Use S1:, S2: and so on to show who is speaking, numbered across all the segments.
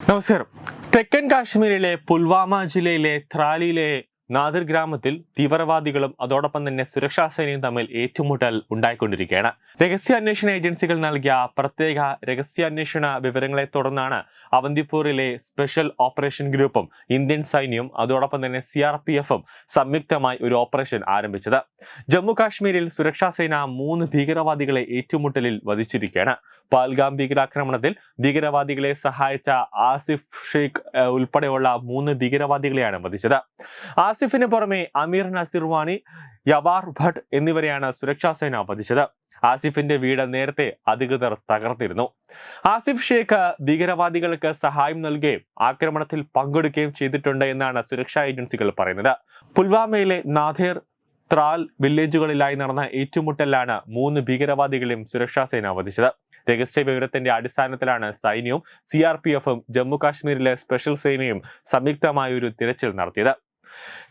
S1: നമസ്കാരം. തെക്കൻ കാശ്മീരിലെ പുൽവാമ ജില്ലയിലെ ത്രാലിയിലെ നാദിർ ഗ്രാമത്തിൽ തീവ്രവാദികളും അതോടൊപ്പം തന്നെ സുരക്ഷാ സേനയും തമ്മിൽ ഏറ്റുമുട്ടൽ ഉണ്ടായിക്കൊണ്ടിരിക്കുകയാണ്. രഹസ്യാന്വേഷണ ഏജൻസികൾ നൽകിയ പ്രത്യേക രഹസ്യാന്വേഷണ വിവരങ്ങളെ തുടർന്നാണ് അവന്തിപ്പൂരിലെ സ്പെഷ്യൽ ഓപ്പറേഷൻ ഗ്രൂപ്പും ഇന്ത്യൻ സൈന്യവും അതോടൊപ്പം തന്നെ സി ആർ പി എഫും സംയുക്തമായി ഒരു ഓപ്പറേഷൻ ആരംഭിച്ചത്. ജമ്മു കാശ്മീരിൽ സുരക്ഷാ സേന മൂന്ന് ഭീകരവാദികളെ ഏറ്റുമുട്ടലിൽ വധിച്ചിരിക്കുകയാണ്. പാൽഗാം ഭീകരാക്രമണത്തിൽ ഭീകരവാദികളെ സഹായിച്ച ആസിഫ് ഷെയ്ഖ് ഉൾപ്പെടെയുള്ള മൂന്ന് ഭീകരവാദികളെയാണ് വധിച്ചത്. ആസിഫിന് പുറമെ അമീർ നസിർവാണി യവാർ ഭട്ട് എന്നിവരെയാണ് സുരക്ഷാ സേന വധിച്ചത്. ആസിഫിന്റെ വീട് നേരത്തെ അധികൃതർ തകർത്തിരുന്നു. ആസിഫ് ഷേഖ് ഭീകരവാദികൾക്ക് സഹായം നൽകുകയും ആക്രമണത്തിൽ പങ്കെടുക്കുകയും ചെയ്തിട്ടുണ്ട് എന്നാണ് സുരക്ഷാ ഏജൻസികൾ പറയുന്നത്. പുൽവാമയിലെ നാഥേർ ത്രാൽ വില്ലേജുകളിലായി നടന്ന ഏറ്റുമുട്ടലിലാണ് മൂന്ന് ഭീകരവാദികളെയും സുരക്ഷാ സേന വധിച്ചത്. രഹസ്യ വിവരത്തിന്റെ അടിസ്ഥാനത്തിലാണ് സൈന്യവും സി ആർ പി എഫും ജമ്മു കാശ്മീരിലെ സ്പെഷ്യൽ സേനയും സംയുക്തമായ ഒരു തിരച്ചിൽ നടത്തിയത്.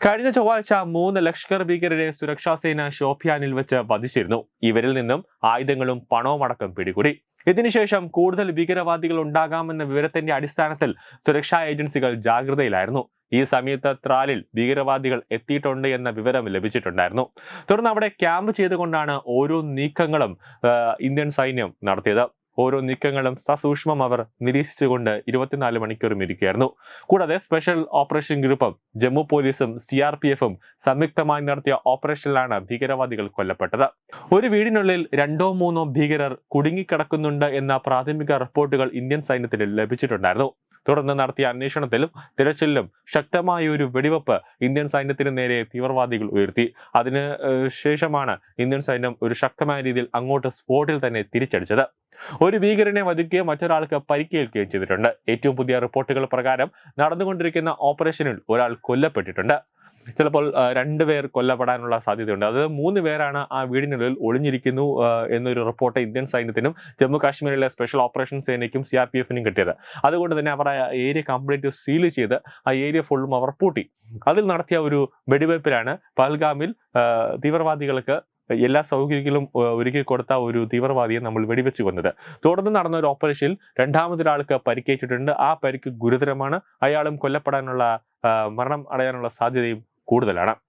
S1: കഴിഞ്ഞ ചൊവ്വാഴ്ച മൂന്ന് ലഷ്കർ ഭീകരരെ സുരക്ഷാ സേന ഷോപ്പിയാനിൽ വെച്ച് വധിച്ചിരുന്നു. ഇവരിൽ നിന്നും ആയുധങ്ങളും പണവും അടക്കം പിടികൂടി. ഇതിനുശേഷം കൂടുതൽ ഭീകരവാദികൾ ഉണ്ടാകാമെന്ന വിവരത്തിന്റെ അടിസ്ഥാനത്തിൽ സുരക്ഷാ ഏജൻസികൾ ജാഗ്രതയിലായിരുന്നു. ഈ സമയത്ത് ത്രാലിൽ ഭീകരവാദികൾ എത്തിയിട്ടുണ്ട് എന്ന വിവരം ലഭിച്ചിട്ടുണ്ടായിരുന്നു. തുടർന്ന് അവിടെ ക്യാമ്പ് ചെയ്തുകൊണ്ടാണ് ഓരോ നീക്കങ്ങളും ഇന്ത്യൻ സൈന്യം നടത്തിയത്. ഓരോ നീക്കങ്ങളും സസൂക്ഷ്മം അവർ നിരീക്ഷിച്ചുകൊണ്ട് ഇരുപത്തിനാല് മണിക്കൂറും ഇരിക്കുകയായിരുന്നു. കൂടാതെ സ്പെഷ്യൽ ഓപ്പറേഷൻ ഗ്രൂപ്പും ജമ്മു പോലീസും സി ആർ പി എഫും സംയുക്തമായി നടത്തിയ ഓപ്പറേഷനിലാണ് ഭീകരവാദികൾ കൊല്ലപ്പെട്ടത്. ഒരു വീടിനുള്ളിൽ രണ്ടോ മൂന്നോ ഭീകരർ കുടുങ്ങിക്കിടക്കുന്നുണ്ട് എന്ന പ്രാഥമിക റിപ്പോർട്ടുകൾ ഇന്ത്യൻ സൈന്യത്തിന് ലഭിച്ചിട്ടുണ്ടായിരുന്നു. തുടർന്ന് നടത്തിയ അന്വേഷണത്തിലും തിരച്ചിലും ശക്തമായ ഒരു വെടിവെപ്പ് ഇന്ത്യൻ സൈന്യത്തിന് നേരെ തീവ്രവാദികൾ ഉയർത്തി. അതിന് ശേഷമാണ് ഇന്ത്യൻ സൈന്യം ഒരു ശക്തമായ രീതിയിൽ അങ്ങോട്ട് സ്പോട്ടിൽ തന്നെ തിരിച്ചടിച്ചത്. ഒരു ഭീകരനെ വധിക്കുകയും മറ്റൊരാൾക്ക് പരിക്കേൽക്കുകയും ചെയ്തിട്ടുണ്ട്. ഏറ്റവും പുതിയ റിപ്പോർട്ടുകൾ പ്രകാരം നടന്നുകൊണ്ടിരിക്കുന്ന ഓപ്പറേഷനിൽ ഒരാൾ കൊല്ലപ്പെട്ടിട്ടുണ്ട്. ചിലപ്പോൾ രണ്ടു രണ്ടുപേർ കൊല്ലപ്പെടാനുള്ള സാധ്യതയുണ്ട്. അത് മൂന്ന് പേരാണ് ആ വീടിനുള്ളിൽ ഒളിഞ്ഞിരിക്കുന്നു എന്നൊരു റിപ്പോർട്ട് ഇന്ത്യൻ സൈന്യത്തിനും ജമ്മു കാശ്മീരിലെ സ്പെഷ്യൽ ഓപ്പറേഷൻ സേനയ്ക്കും സി ആർ പി എഫിനും കിട്ടിയത്. അതുകൊണ്ട് തന്നെ അവർ ആ ഏരിയ കംപ്ലീറ്റ് സീൽ ചെയ്ത് ആ ഏരിയ ഫുള്ളും അവർ പൂട്ടി. അതിൽ നടത്തിയ ഒരു വെടിവയ്പ്പിലാണ് പഹൽഗാമിൽ തീവ്രവാദികൾക്ക് എല്ലാ സൗകര്യങ്ങളും ഒരുക്കി കൊടുത്ത ഒരു തീവ്രവാദിയെ നമ്മൾ വെടിവെച്ച് കൊന്നത്. തുടർന്ന് നടന്ന ഒരു ഓപ്പറേഷനിൽ രണ്ടാമതൊരാൾക്ക് പരിക്കേറ്റിട്ടുണ്ട്. ആ പരിക്ക് ഗുരുതരമാണ്. അയാളും കൊല്ലപ്പെടാനുള്ള മരണം അടയാനുള്ള സാധ്യതയും കൂടുതലാണ്.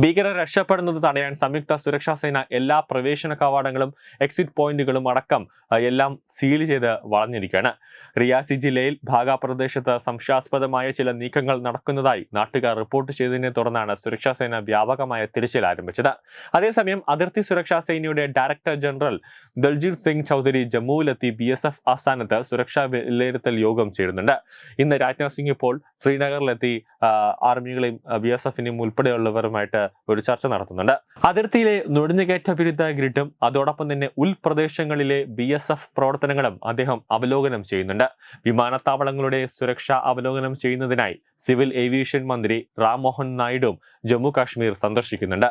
S1: ഭീകരർ രക്ഷപ്പെടുന്നത് തടയാൻ സംയുക്ത സുരക്ഷാ സേന എല്ലാ പ്രവേശന കവാടങ്ങളും എക്സിറ്റ് പോയിന്റുകളും അടക്കം എല്ലാം സീൽ ചെയ്ത് വളഞ്ഞിരിക്കുകയാണ്. റിയാസി ജില്ലയിൽ ഭാഗ പ്രദേശത്ത് സംശയാസ്പദമായ ചില നീക്കങ്ങൾ നടക്കുന്നതായി നാട്ടുകാർ റിപ്പോർട്ട് ചെയ്തതിനെ തുടർന്നാണ് സുരക്ഷാ സേന വ്യാപകമായ തിരച്ചിൽ ആരംഭിച്ചത്. അതേസമയം അതിർത്തി സുരക്ഷാ സേനയുടെ ഡയറക്ടർ ജനറൽ ദൽജീത് സിംഗ് ചൗധരി ജമ്മുവിലെത്തി ബി എസ് എഫ് ആസ്ഥാനത്ത് സുരക്ഷാ വിലയിരുത്തൽ യോഗം ചേരുന്നുണ്ട്. ഇന്ന് രാജ്നാഥ് സിംഗ് ഇപ്പോൾ ശ്രീനഗറിലെത്തി ആർമികളെയും ബി എസ് എഫിനെയും ഉൾപ്പെടെയുള്ളവരുമായിട്ട് ഒരു ചർച്ച നടത്തുന്നുണ്ട്. അതിർത്തിയിലെ നുഴഞ്ഞുകയറ്റ വിരുദ്ധ ഗ്രിഡും അതോടൊപ്പം തന്നെ ഉൾപ്രദേശങ്ങളിലെ ബി എസ് എഫ് പ്രവർത്തനങ്ങളും അദ്ദേഹം അവലോകനം ചെയ്യുന്നുണ്ട്. വിമാനത്താവളങ്ങളുടെ സുരക്ഷ അവലോകനം ചെയ്യുന്നതിനായി സിവിൽ ഏവിയേഷൻ മന്ത്രി റാം മോഹൻ നായിഡുവും ജമ്മു കാശ്മീർ സന്ദർശിക്കുന്നുണ്ട്.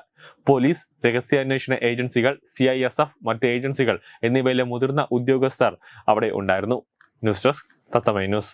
S1: പോലീസ് രഹസ്യാന്വേഷണ ഏജൻസികൾ സി ഐ എസ് എഫ് മറ്റ് ഏജൻസികൾ എന്നിവയിലെ മുതിർന്ന ഉദ്യോഗസ്ഥർ അവിടെ ഉണ്ടായിരുന്നു. ന്യൂസ് ഡെസ്ക് തത്തമൈ ന്യൂസ്.